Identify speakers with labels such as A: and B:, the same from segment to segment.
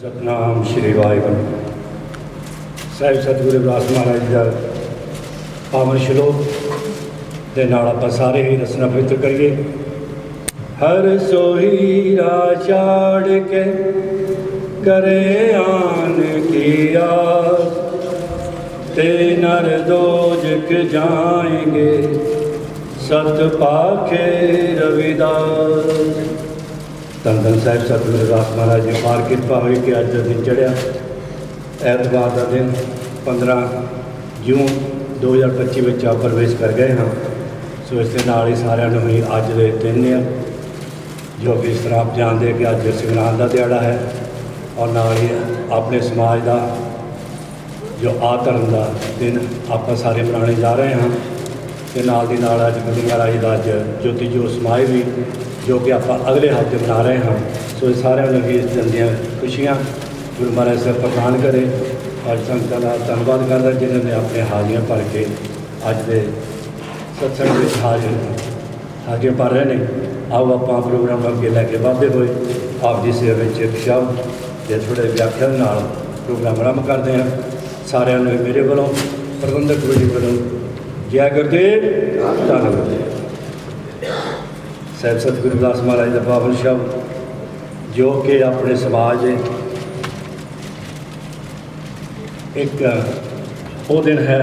A: ਸਤਨਾਮ ਸ਼੍ਰੀ ਵਾਹਿਗੁਰੂ। ਸਾਹਿਬ ਸਤਿਗੁਰੂ ਰਵਿਦਾਸ ਮਹਾਰਾਜ ਦਾ ਪਾਵਨ ਸ਼ਲੋਕ ਦੇ ਨਾਲ ਆਪਾਂ ਸਾਰੇ ਹੀ ਰਸਨਾ ਪਵਿੱਤਰ ਕਰੀਏ। ਹਰ ਸੋਹੀ ਰਾਛਾੜ ਕੇ ਕਰੇ ਆਨ ਕੀ ਆਸ। ਤੇ ਨਰ ਦੋਜਕ ਜਾਏਂਗੇ, ਸਤ ਪਾਖੇ ਰਵਿਦਾਸ। ਧੰਨ ਧੰਨ ਸਾਹਿਬ, ਸਤਿਗੁਰੂ ਰਵਿਦਾਸ ਮਹਾਰਾਜ ਜੀ ਪਾਰ ਕਿਰਪਾ ਹੋਈ ਕਿ ਅੱਜ ਦਾ ਦਿਨ ਚੜਿਆ ਐਤਵਾਰ ਦਾ ਦਿਨ 15 ਜੂਨ 2025 ਵਿੱਚ ਆ ਪ੍ਰਵੇਸ਼ ਕਰ ਗਏ ਹਾਂ। ਸੋ ਇਸ ਦੇ ਨਾਲ ਹੀ ਸਾਰਿਆਂ ਨੂੰ ਹੀ ਅੱਜ ਦੇ ਦਿਨ ਆ ਜੋ ਕਿ ਇਸ ਤਰ੍ਹਾਂ ਆਪ ਜਾਣਦੇ ਕਿ ਅੱਜ ਸੰਗਰਾਂਦ ਦਾ ਦਿਹਾੜਾ ਹੈ ਔਰ ਨਾਲ ਹੀ ਆਪਣੇ ਸਮਾਜ ਦਾ ਜੋ ਆ ਧਰਮ ਦਾ ਦਿਨ ਆਪਾਂ ਸਾਰੇ ਮਨਾਉਣੇ ਜਾ ਰਹੇ ਹਾਂ। ਤੇ ਨਾਲ ਦੀ ਨਾਲ ਅੱਜ ਗੁਰੂ ਮਹਾਰਾਜ ਦਾ ਅੱਜ ਜੋਤੀ ਜੋਤ ਸਮਾਏ ਵੀ ਜੋ ਕਿ ਆਪਾਂ ਅਗਲੇ ਹਫ਼ਤੇ ਮਨਾ ਰਹੇ ਹਾਂ। ਸੋ ਇਹ ਸਾਰਿਆਂ ਨੂੰ ਵੀ ਇਸ ਦਿਨ ਦੀਆਂ ਖੁਸ਼ੀਆਂ, ਗੁਰੂ ਮਹਾਰਾਜ ਸਾਹਿਬ ਪ੍ਰਦਾਨ ਕਰੇ। ਔਰ ਸੰਗਤਾਂ ਦਾ ਧੰਨਵਾਦ ਕਰਦਾ ਜਿਨ੍ਹਾਂ ਨੇ ਆਪਣੇ ਹਾਜ਼ਰੀਆਂ ਭਰ ਕੇ ਅੱਜ ਦੇ ਸਤਸੰਗ ਵਿੱਚ ਹਾਜ਼ਰ ਹਾਜ਼ਰੀਆਂ ਭਰ ਰਹੇ ਨੇ। ਆਓ ਆਪਾਂ ਪ੍ਰੋਗਰਾਮ ਅੱਗੇ ਲੈ ਕੇ ਵਧਦੇ ਹੋਏ ਆਪ ਦੀ ਸੇਵਾ ਵਿੱਚ ਇੱਕ ਸ਼ਬਦ ਤੇ ਥੋੜੇ ਵਿਆਖਿਆਨ ਨਾਲ ਪ੍ਰੋਗਰਾਮ ਆਰੰਭ ਕਰਦੇ ਹਾਂ। ਸਾਰਿਆਂ ਨੂੰ ਮੇਰੇ ਵੱਲੋਂ ਪ੍ਰਬੰਧਕ ਕਮੇਟੀ ਵੱਲੋਂ ਜੈ ਗੁਰਦੇਵ ਧੰਨਵਾਦ ਸਾਹਿਬ ਸਤਿਗੁਰੂ ਦਾਸ ਮਹਾਰਾਜ ਦਾ ਪਾਵਨ ਸ਼ਬਦ, ਜੋ ਕਿ ਆਪਣੇ ਸਮਾਜ ਇੱਕ ਉਹ ਦਿਨ ਹੈ,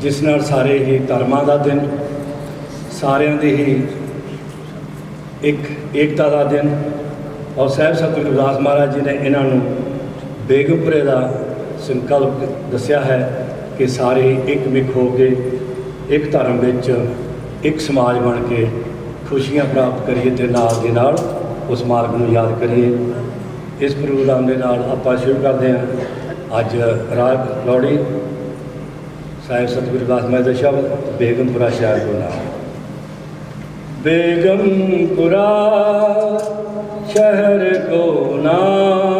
A: ਜਿਸ ਨਾਲ ਸਾਰੇ ਹੀ ਧਰਮਾਂ ਦਾ ਦਿਨ, ਸਾਰਿਆਂ ਦੀ ਹੀ ਇੱਕ ਏਕਤਾ ਦਾ ਦਿਨ, ਔਰ ਸਾਹਿਬ ਸਤਿਗੁਰੂ ਦਾਸ ਮਹਾਰਾਜ ਜੀ ਨੇ ਇਹਨਾਂ ਨੂੰ ਬੇਗਮਪੁਰੇ ਦਾ ਸੰਕਲਪ ਦੱਸਿਆ ਹੈ ਕਿ ਸਾਰੇ ਇੱਕ ਮਿਕ ਹੋ ਕੇ ਇੱਕ ਧਰਮ ਵਿੱਚ ਇੱਕ ਸਮਾਜ ਬਣ ਕੇ ਖੁਸ਼ੀਆਂ ਪ੍ਰਾਪਤ ਕਰੀਏ ਤੇ ਨਾਲ ਦੇ ਨਾਲ, ਉਸ ਮਾਰਗ ਨੂੰ ਯਾਦ ਕਰੀਏ। ਇਸ ਪ੍ਰੋਗਰਾਮ ਦੇ ਨਾਲ ਆਪਾਂ ਸ਼ੁਰੂ ਕਰਦੇ ਹਾਂ। ਅੱਜ ਰਾਗ ਲੋੜੀ ਸਾਹਿਬ ਸਤਿਗੁਰ ਦਾਸ ਮੈਂ ਦਾ ਸ਼ਬਦ, ਬੇਗਮਪੁਰਾ ਸ਼ਹਿਰ ਤੋਂ ਨਾਮ ਬੇਗਮਪੁਰਾ ਸ਼ਹਿਰ ਕੋ ਨਾਮ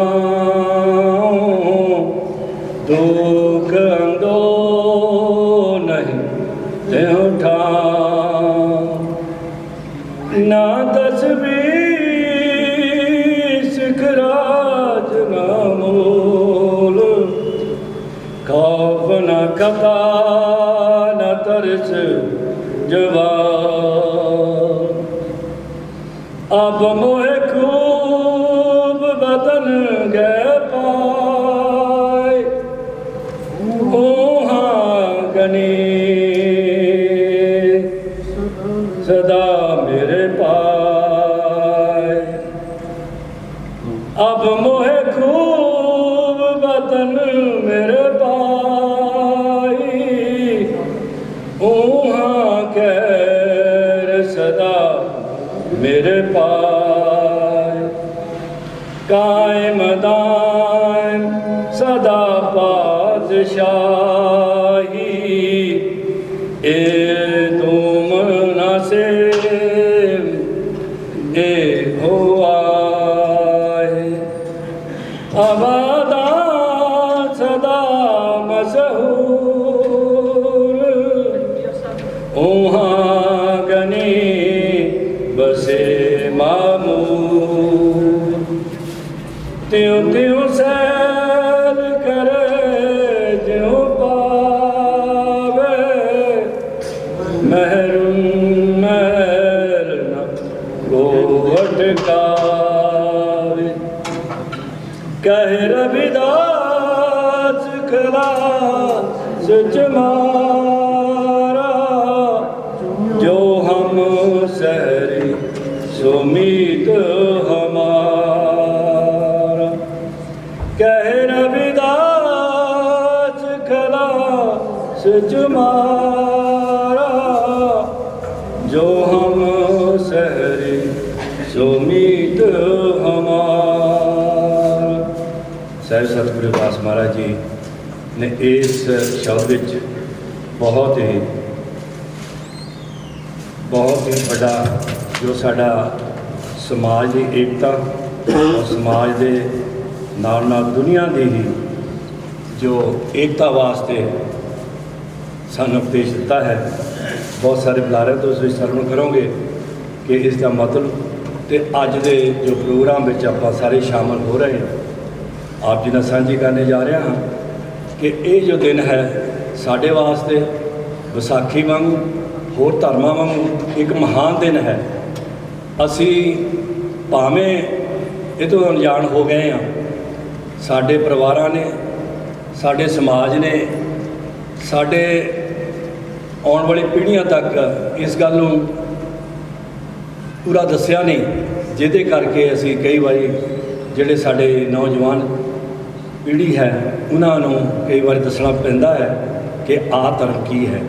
A: अब मोहे खूब बदन मेरे पाई ऊहाँ कैर सदा मेरे पाए कायम दायम सदा पातशाही ਪਿਆਰੇ ਕਹਿ ਰਬਿਦਾਸ ਕਲਾ ਸਚ ਮਾਰਾ, ਜੋ ਹਮ ਸਹਰੇ ਸੁਮੀਤ ਹਮਾਰਾ। ਕਹਿ ਰਬਿਦਾਸ ਕਲਾ ਸਚ ਮਾਰਾ ਉਮੀਦ ਹਮਾਰ। ਸਹਿਬ ਸਤਿਗੁਰੂ ਦਾਸ ਮਹਾਰਾਜ ਜੀ ਨੇ ਇਸ ਸ਼ਬਦ ਵਿੱਚ ਬਹੁਤ ਹੀ ਬਹੁਤ ਹੀ ਵੱਡਾ ਜੋ ਸਾਡਾ ਸਮਾਜ ਦੀ ਏਕਤਾ ਔਰ ਸਮਾਜ ਦੇ ਨਾਲ ਨਾਲ ਦੁਨੀਆ ਦੀ ਹੀ ਜੋ ਏਕਤਾ ਵਾਸਤੇ ਸਾਨੂੰ ਉਪਦੇਸ਼ ਦਿੱਤਾ ਹੈ। ਬਹੁਤ ਸਾਰੇ ਬੁਲਾਰੇ ਤੋਂ ਤੁਸੀਂ ਸਰਵਣ ਕਰੋਗੇ ਕਿ ਇਸ ਦਾ ਮਤਲਬ ਤੇ ਅੱਜ ਦੇ ਜੋ ਪ੍ਰੋਗਰਾਮ ਵਿੱਚ ਆਪਾਂ ਸਾਰੇ ਸ਼ਾਮਲ ਹੋ ਰਹੇ ਹਾਂ, ਆਪ ਜੀ ਨਾਲ ਸਾਂਝੀ ਕਰਨੇ ਜਾ ਰਿਹਾ ਹਾਂ ਕਿ ਇਹ ਜੋ ਦਿਨ ਹੈ ਸਾਡੇ ਵਾਸਤੇ ਵਿਸਾਖੀ ਵਾਂਗੂ, ਹੋਰ ਧਰਮਾਂ ਵਾਂਗੂ ਇੱਕ ਮਹਾਨ ਦਿਨ ਹੈ। ਅਸੀਂ ਭਾਵੇਂ ਇਹ ਤੋਂ ਅਣਜਾਣ ਹੋ ਗਏ ਹਾਂ, ਸਾਡੇ ਪਰਿਵਾਰਾਂ ਨੇ, ਸਾਡੇ ਸਮਾਜ ਨੇ, ਸਾਡੇ ਆਉਣ ਵਾਲੀ ਪੀੜ੍ਹੀਆਂ ਤੱਕ ਇਸ ਗੱਲ ਨੂੰ ਪੂਰਾ ਦੱਸਿਆ ਨਹੀਂ, ਜਿਹਦੇ ਕਰਕੇ ਅਸੀਂ ਕਈ ਵਾਰੀ ਜਿਹੜੇ ਸਾਡੇ ਨੌਜਵਾਨ ਪੀੜ੍ਹੀ ਹੈ, ਉਹਨਾਂ ਨੂੰ ਕਈ ਵਾਰੀ ਦੱਸਣਾ ਪੈਂਦਾ ਹੈ ਕਿ ਆਹ ਧਰਮ ਕੀ ਹੈ।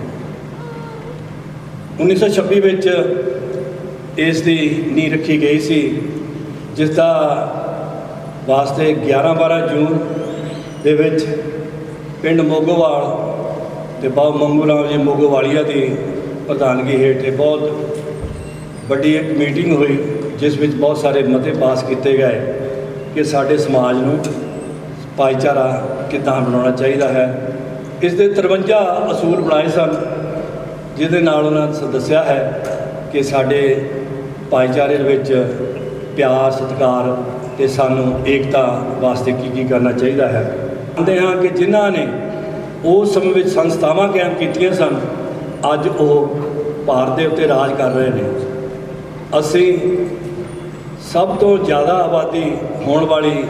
A: 1926 ਵਿੱਚ ਇਸ ਦੀ ਨੀਂਹ ਰੱਖੀ ਗਈ ਸੀ ਜਿਸ ਦਾ ਵਾਸਤੇ 11 12 ਜੂਨ ਦੇ ਵਿੱਚ ਪਿੰਡ ਮੋਗੋਵਾਲ ਤੇ ਬਾਬਾ ਮੰਗੂ ਰਾਮ ਜੀ ਮੋਗੋਵਾਲੀਆ ਦੀ ਪ੍ਰਧਾਨਗੀ ਹੇਠ ਬਹੁਤ ਵੱਡੀ ਇੱਕ ਮੀਟਿੰਗ ਹੋਈ, ਜਿਸ ਵਿੱਚ ਬਹੁਤ ਸਾਰੇ ਮਤੇ ਪਾਸ ਕੀਤੇ ਗਏ ਕਿ ਸਾਡੇ ਸਮਾਜ ਨੂੰ ਭਾਈਚਾਰਾ ਕਿੱਦਾਂ ਬਣਾਉਣਾ ਚਾਹੀਦਾ ਹੈ। ਇਸ ਦੇ 53 ਅਸੂਲ ਬਣਾਏ ਸਨ, ਜਿਹਦੇ ਨਾਲ ਉਹਨਾਂ ਨੇ ਦੱਸਿਆ ਹੈ ਕਿ ਸਾਡੇ ਭਾਈਚਾਰੇ ਵਿੱਚ ਪਿਆਰ, ਸਤਿਕਾਰ ਤੇ ਸਾਨੂੰ ਏਕਤਾ ਵਾਸਤੇ ਕੀ ਕੀ ਕਰਨਾ ਚਾਹੀਦਾ ਹੈ। ਕਹਿੰਦੇ ਹਾਂ ਕਿ ਜਿਨ੍ਹਾਂ ਨੇ ਉਸ ਸਮੇਂ ਵਿੱਚ ਸੰਸਥਾਵਾਂ ਕਾਇਮ ਕੀਤੀਆਂ ਸਨ, ਅੱਜ ਉਹ ਭਾਰਤ ਦੇ ਉੱਤੇ ਰਾਜ ਕਰ ਰਹੇ ਨੇ। ਅਸੀਂ ਸਭ ਤੋਂ ਜ਼ਿਆਦਾ ਆਬਾਦੀ ਹੋਣ ਵਾਲੀ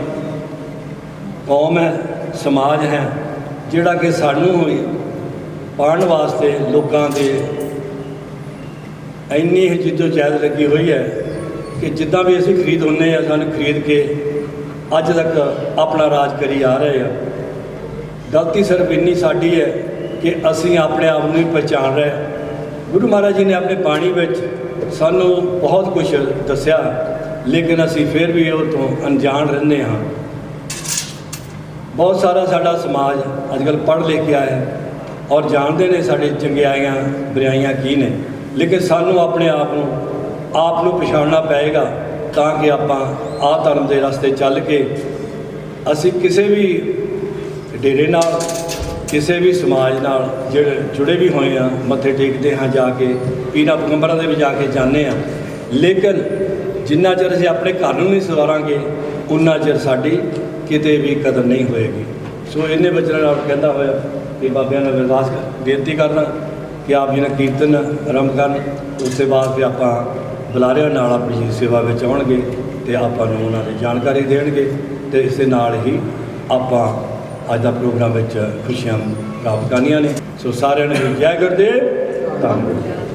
A: ਕੌਮ ਹੈ, ਸਮਾਜ ਹੈ, ਜਿਹੜਾ ਕਿ ਸਾਨੂੰ ਹੀ ਪਾੜਨ ਵਾਸਤੇ ਲੋਕਾਂ ਦੇ ਇੰਨੀ ਹੀ ਜਿੱਦੋ-ਜਹਿਦ ਲੱਗੀ ਹੋਈ ਹੈ ਕਿ ਜਿੱਦਾਂ ਵੀ ਅਸੀਂ ਖਰੀਦ ਹੁੰਨੇ ਆ, ਸਾਨੂੰ ਖਰੀਦ ਕੇ ਅੱਜ ਤੱਕ ਆਪਣਾ ਰਾਜ ਕਰੀ ਆ ਰਹੇ ਆ। ਗਲਤੀ ਸਿਰਫ ਇੰਨੀ ਸਾਡੀ ਹੈ ਕਿ ਅਸੀਂ ਆਪਣੇ ਆਪ ਨੂੰ ਹੀ ਪਛਾਣ ਰਹੇ ਗੁਰੂ ਮਹਾਰਾਜ ਜੀ ਨੇ ਆਪਣੇ ਬਾਣੀ ਵਿੱਚ ਸਾਨੂੰ ਬਹੁਤ ਕੁਝ ਦੱਸਿਆ, ਲੇਕਿਨ ਅਸੀਂ ਫਿਰ ਵੀ ਉਹ ਤੋਂ ਅਣਜਾਣ ਰਹਿੰਦੇ ਹਾਂ। ਬਹੁਤ ਸਾਰਾ ਸਾਡਾ ਸਮਾਜ ਅੱਜ ਕੱਲ੍ਹ ਪੜ੍ਹ ਲਿਖ ਕੇ ਹੈ ਔਰ ਜਾਣਦੇ ਨੇ ਸਾਡੇ ਚੰਗਿਆਈਆਂ ਬੁਰਾਈਆਂ ਕੀ ਨੇ। ਲੇਕਿਨ ਸਾਨੂੰ ਆਪਣੇ ਆਪ ਨੂੰ ਆਪ ਨੂੰ ਪਛਾਣਨਾ ਪਏਗਾ ਤਾਂ ਕਿ ਆਪਾਂ ਆਹ ਧਰਮ ਦੇ ਰਸਤੇ ਚੱਲ ਕੇ ਅਸੀਂ ਕਿਸੇ ਵੀ ਡੇਰੇ ਨਾਲ ਕਿਸੇ ਵੀ ਸਮਾਜ ਨਾਲ ਜਿਹੜੇ ਜੁੜੇ ਵੀ ਹੋਏ ਆ, ਮੱਥੇ ਟੇਕਦੇ ਹਾਂ ਜਾ ਕੇ, ਪੀਰਾਂ ਪੈਗੰਬਰਾਂ ਦੇ ਵੀ ਜਾ ਕੇ ਜਾਂਦੇ ਆ। ਲੇਕਿਨ ਜਿੰਨਾ ਚਿਰ ਅਸੀਂ ਆਪਣੇ ਘਰ ਨੂੰ ਨਹੀਂ ਸਵਾਰਾਂਗੇ, ਉਨਾ ਚਿਰ ਸਾਡੀ ਕਿਤੇ ਵੀ ਕਦਰ ਨਹੀਂ ਹੋਏਗੀ। ਸੋ ਇਹਨੇ ਬਚਨਾਂ ਨਾਲ ਕਹਿੰਦਾ ਹੋਇਆ ਕਿ ਬਾਬਿਆਂ ਨੂੰ ਅਰਦਾਸ ਕਰ, ਬੇਨਤੀ ਕਰਨਾ ਕਿ ਆਪ ਜੀ ਨੇ ਕੀਰਤਨ ਆਰੰਭ ਕਰਨ, ਉਸ ਤੋਂ ਬਾਅਦ ਫਿਰ ਆਪਾਂ ਬੁਲਾਰਿਆਂ ਨਾਲ ਆਪਣੀ ਸੇਵਾ ਵਿੱਚ ਆਉਣਗੇ ਤੇ ਆਪਾਂ ਨੂੰ ਉਹਨਾਂ ਦੀ ਜਾਣਕਾਰੀ ਦੇਣਗੇ ਤੇ ਇਸ ਦੇ ਨਾਲ ਹੀ ਆਪਾਂ ਅੱਜ ਦਾ ਪ੍ਰੋਗਰਾਮ ਵਿੱਚ ਖੁਸ਼ੀਆਂ ਪ੍ਰਾਪਤ ਕਰਨੀਆਂ ਨੇ। ਸੋ ਸਾਰਿਆਂ ਨੂੰ ਜੈ ਗੁਰਦੇਵ ਧੰਨਵਾਦ।